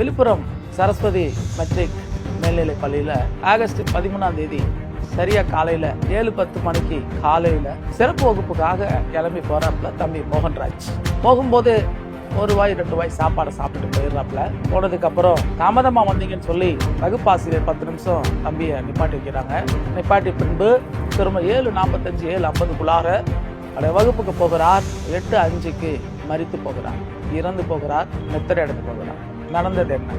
Villupuram Saraswati matric மேல்நிலை பள்ளியில் August பதிமூணாம் தேதி சரியா காலையில ஏழு பத்து மணிக்கு காலையில சிறப்பு வகுப்புக்காக கிளம்பி போறாப்ல தம்பி மோகன்ராஜ். போகும்போது ஒரு வாய் ரெண்டு வாய் சாப்பாடை சாப்பிட்டு போயிடுறாப்ல போனதுக்கு அப்புறம் தாமதமா வந்தீங்கன்னு சொல்லி வகுப்பாசிரியர் பத்து நிமிஷம் தம்பியை நிப்பாட்டி வைக்கிறாங்க. நிப்பாட்டி பின்பு திரும்ப ஏழு நாற்பத்தஞ்சு ஏழு ஐம்பதுக்குள்ளாக அவருடைய வகுப்புக்கு போகிறார். எட்டு அஞ்சுக்கு மறித்து போகிறார். இறந்து போகிறார். மெத்தடை எடுத்து போகிறார். நடந்தது என்ன?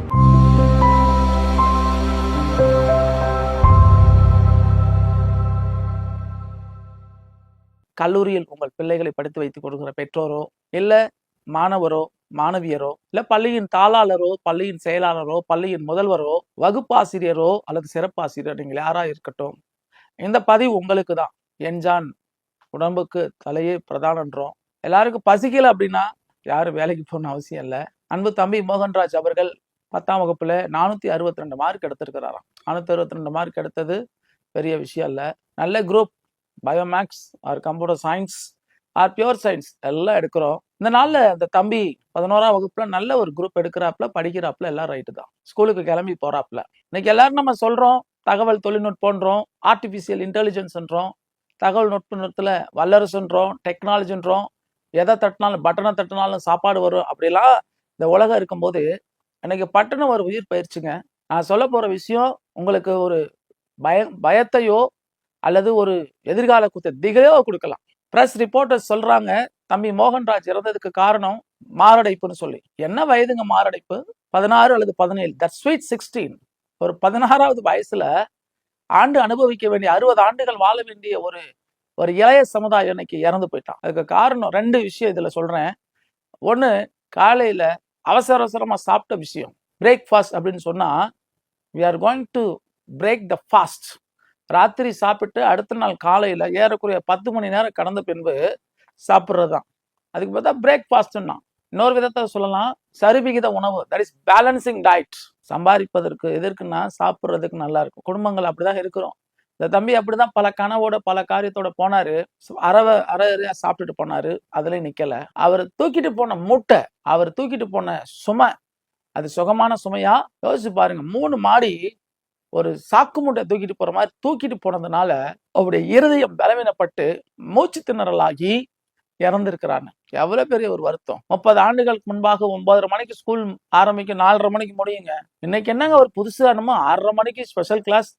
கல்லூரியில் உங்கள் பிள்ளைகளை படித்து வைத்துக் கொடுக்கிற பெற்றோரோ இல்ல மாணவரோ மாணவியரோ இல்ல பள்ளியின் தாளாளரோ பள்ளியின் செயலாளரோ பள்ளியின் முதல்வரோ வகுப்பாசிரியரோ அல்லது சிறப்பாசிரியர் நீங்கள் யாரா இருக்கட்டும் இந்த பதிவு உங்களுக்கு தான். என்ஜான் உடம்புக்கு தலையே பிரதானன்றோம். எல்லாருக்கும் பசிக்கல அப்படின்னா யாரும் வேலைக்கு போகணும்னு அவசியம் இல்லை. அன்பு தம்பி மோகன்ராஜ் அவர்கள் பத்தாம் வகுப்புல நானூத்தி அறுபத்தி ரெண்டு மார்க் எடுத்திருக்கிறாராம். நானூத்தி அறுபத்தி ரெண்டு மார்க் எடுத்தது பெரிய விஷயம் இல்லை. நல்ல group biomaths or computer science or pure science எல்லாம் எடுக்கிறோம். இந்த நாளில் அந்த தம்பி பதினோராம் வகுப்புல நல்ல ஒரு குரூப் எடுக்கிறாப்புல படிக்கிறாப்புல எல்லாம் ரைட்டு தான். ஸ்கூலுக்கு கிளம்பி போறாப்புல. இன்னைக்கு எல்லாரும் நம்ம சொல்றோம் தகவல் தொழில்நுட்பம்ன்றோம் ஆர்டிபிஷியல் இன்டெலிஜென்ஸ்ன்றோம் தகவல் நுட்பத்தில் வல்லரசுன்றோம் டெக்னாலஜின்றோம் எதை தட்டினாலும் பட்டனை தட்டினாலும் சாப்பாடு வரும் அப்படிலாம் இந்த உலகம் இருக்கும்போது எனக்கு பட்டணம் ஒரு உயிர் பயிற்சிங்க நான் சொல்ல போற விஷயம் உங்களுக்கு ஒரு பய பயத்தையோ அல்லது ஒரு எதிர்கால குத்த திகையோ கொடுக்கலாம். பிரஸ் ரிப்போர்ட்டர்ஸ் சொல்றாங்க தம்பி மோகன்ராஜ் இறந்ததுக்கு காரணம் மாரடைப்புன்னு சொல்லி. என்ன வயதுங்க மாரடைப்பு? பதினாறு அல்லது பதினேழு. தட் ஸ்வீட் சிக்ஸ்டீன் ஒரு பதினாறாவது வயசுல ஆண்டு அனுபவிக்க வேண்டிய அறுபது ஆண்டுகள் வாழ வேண்டிய ஒரு ஒரு இளைய சமுதாயம் இன்னைக்கு இறந்து போயிட்டான். அதுக்கு காரணம் ரெண்டு விஷயம் இதுல சொல்றேன். ஒன்று காலையில அவசர அவசரமாக சாப்பிட்ட விஷயம். பிரேக்ஃபாஸ்ட் அப்படின்னு சொன்னால் we are going to break the fast ராத்திரி சாப்பிட்டு அடுத்த நாள் காலையில் ஏறக்குறைய பத்து மணி நேரம் கடந்த பின்பு சாப்பிட்றது தான் அதுக்கு பார்த்தா பிரேக்ஃபாஸ்ட்னா இன்னொரு விதத்தை சொல்லலாம் சரிவிகித உணவு தட் இஸ் பேலன்சிங் டயட் சம்பாதிப்பதற்கு எதற்குன்னா சாப்பிட்றதுக்கு நல்லா இருக்கும். குடும்பங்கள் அப்படிதான் இருக்கிறோம். இந்த தம்பி அப்படிதான் பல கனவோட பல காரியத்தோட போனாரு. அறவ அரையா சாப்பிட்டுட்டு போனாரு. அதுலயும் நிக்கல. அவர் தூக்கிட்டு போன மூட்டை அவர் தூக்கிட்டு போன சுமை அது சுகமான சுமையா? யோசிச்சு பாருங்க. மூணு மாடி ஒரு சாக்கு மூட்டை தூக்கிட்டு போற மாதிரி தூக்கிட்டு போனதுனால அவருடைய இருதயம் பலவீனப்பட்டு மூச்சு திணறலாகி இறந்திருக்கிறாங்க. எவ்வளவு பெரிய ஒரு வருத்தம். முப்பது ஆண்டுகளுக்கு முன்பாக ஒன்பதரை மணிக்கு ஸ்கூல் ஆரம்பிக்கும் நாலரை மணிக்கு முடியுங்க. இன்னைக்கு என்னங்க ஒரு புதுசு என்னமோ ஆறரை மணிக்கு ஸ்பெஷல் கிளாஸ்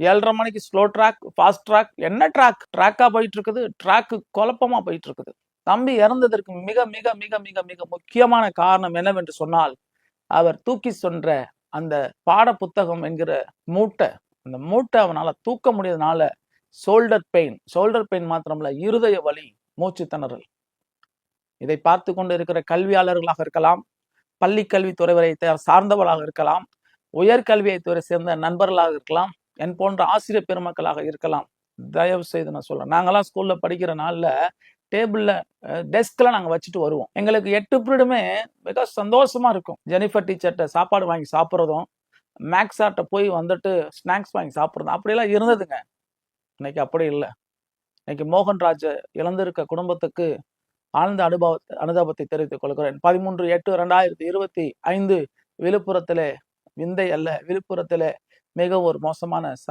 ஏழரை மணிக்கு ஸ்லோ ட்ராக் ஃபாஸ்ட் ட்ராக் என்ன ட்ராக் ட்ராக்காக போயிட்டு இருக்குது ட்ராக்கு குழப்பமாக போயிட்டு இருக்குது தம்பி இறந்ததற்கு மிக மிக மிக மிக மிக முக்கியமான காரணம் என்னவென்று சொன்னால் அவர் தூக்கி சென்ற அந்த பாட புத்தகம் என்கிற மூட்டை அந்த மூட்டை அவனால் தூக்க முடியாதனால ஷோல்டர் பெயின் ஷோல்டர் பெயின் மாத்திரமல்ல இருதய வலி மூச்சு திணறல். இதை பார்த்து கொண்டு இருக்கிற கல்வியாளர்களாக இருக்கலாம் பள்ளி கல்வித்துறை சார்ந்தவர்களாக இருக்கலாம் உயர்கல்வியை துறை சேர்ந்த நண்பர்களாக இருக்கலாம் என் போன்ற ஆசிரியர் பெருமக்களாக இருக்கலாம். தயவு செய்து நான் சொல்றேன். நாங்கெல்லாம் ஸ்கூல்ல படிக்கிற நாள்ல டேபிள்ல டெஸ்க்ல நாங்க வச்சுட்டு வருவோம். எங்களுக்கு எட்டு பீரியடுமே மிக சந்தோஷமா இருக்கும். ஜெனிஃபர் டீச்சர்கிட்ட சாப்பாடு வாங்கி சாப்பிட்றதும் மேக்ஸ் ஆர்ட்ட போய் வந்துட்டு ஸ்நாக்ஸ் வாங்கி சாப்பிட்றதும் அப்படியெல்லாம் இருந்ததுங்க. இன்னைக்கு அப்படி இல்லை. இன்னைக்கு மோகன்ராஜ் இழந்திருக்க குடும்பத்துக்கு ஆழ்ந்த அனுபவ அனுதாபத்தை தெரிவித்துக் கொள்கிறேன். பதிமூன்று எட்டு ரெண்டாயிரத்தி இருபத்தி ஐந்து விழுப்புரத்திலே விந்தை அல்ல. விழுப்புரத்திலே மிக ஒரு மோசமான ச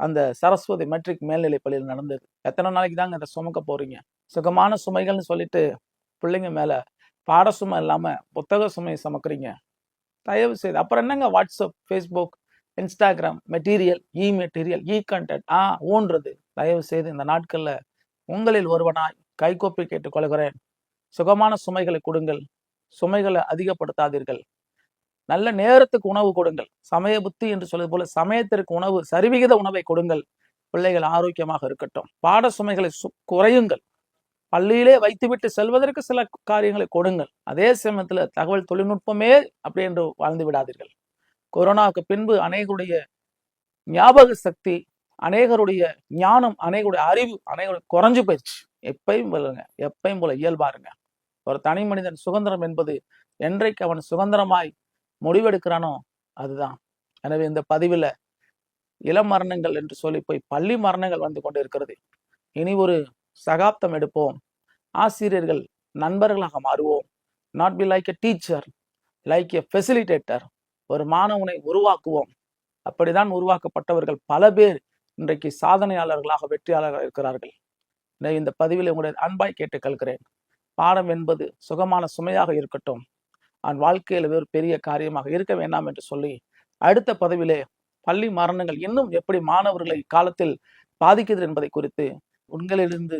அந்த சரஸ்வதி மெட்ரிக் மேல்நிலை பள்ளியில் நடந்தது. எத்தனை நாளைக்கு தாங்க அதை சுமக்க போறீங்க? சுகமான சுமைகள்னு சொல்லிட்டு பிள்ளைங்க மேல பாட சுமை இல்லாம புத்தக சுமையை சுமக்குறீங்க. தயவு செய்து அப்புறம் என்னங்க WhatsApp Facebook Instagram material e material e content ஆ ஊன்றது. தயவு செய்து இந்த நாட்கள்ல உங்களில் ஒருவனாய் கைகோப்பி கேட்டுக்கொள்கிறேன். சுகமான சுமைகளை கொடுங்கள். சுமைகளை அதிகப்படுத்தாதீர்கள். நல்ல நேரத்துக்கு உணவு கொடுங்கள். சமய புத்தி என்று சொல்வது போல சமயத்திற்கு உணவு சரிவிகித உணவை கொடுங்கள். பிள்ளைகள் ஆரோக்கியமாக இருக்கட்டும். பாட சுமைகளை சு- குறையுங்கள். பள்ளியிலே வைத்துவிட்டு செல்வதற்கு சில காரியங்களை கொடுங்கள். அதே சமயத்துல தகவல் தொழில்நுட்பமே அப்படி என்று வாழ்ந்து விடாதீர்கள். கொரோனாவுக்கு பின்பு அநேகருடைய ஞாபக சக்தி அநேகருடைய ஞானம் அநேகருடைய அறிவு அநேகருடைய குறைஞ்சு போயிடுச்சு. எப்பயும் போலங்க. எப்பயும் போல இயல்பாருங்க ஒரு தனி மனிதன் சுதந்திரம் என்பது என்றைக்கு அவன் சுதந்திரமாய் முடிவெடுக்கிறானோ அதுதான். எனவே இந்த பதிவுல இளம் மரணங்கள் என்று சொல்லி போய் பள்ளி மரணங்கள் வந்து கொண்டு இருக்கிறது இனி ஒரு சகாப்தம் எடுப்போம். ஆசிரியர்கள் நண்பர்களாக மாறுவோம். Not be like a teacher like a facilitator ஒரு மாணவனை உருவாக்குவோம். அப்படிதான் உருவாக்கப்பட்டவர்கள் பல பேர் இன்றைக்கு சாதனையாளர்களாக வெற்றியாளர்கள் இருக்கிறார்கள். இந்த பதிவில் உங்களுடைய அன்பாய் கேட்டுக்கொள்கிறேன். பாடம் என்பது சுகமான சுமையாக இருக்கட்டும். அவன் வாழ்க்கையில் ஒரு பெரிய காரியமாக இருக்க வேண்டாம் என்று சொல்லி அடுத்த பதவியிலே பள்ளி மரணங்கள் இன்னும் எப்படி மாணவர்களை காலத்தில் பாதிக்குது என்பதை குறித்து உங்களிலிருந்து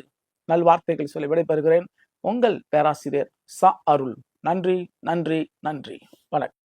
நல்வார்த்தைகள் சொல்லி விடைபெறுகிறேன். உங்கள் பேராசிரியர் ச அருள். நன்றி நன்றி நன்றி. வணக்கம்.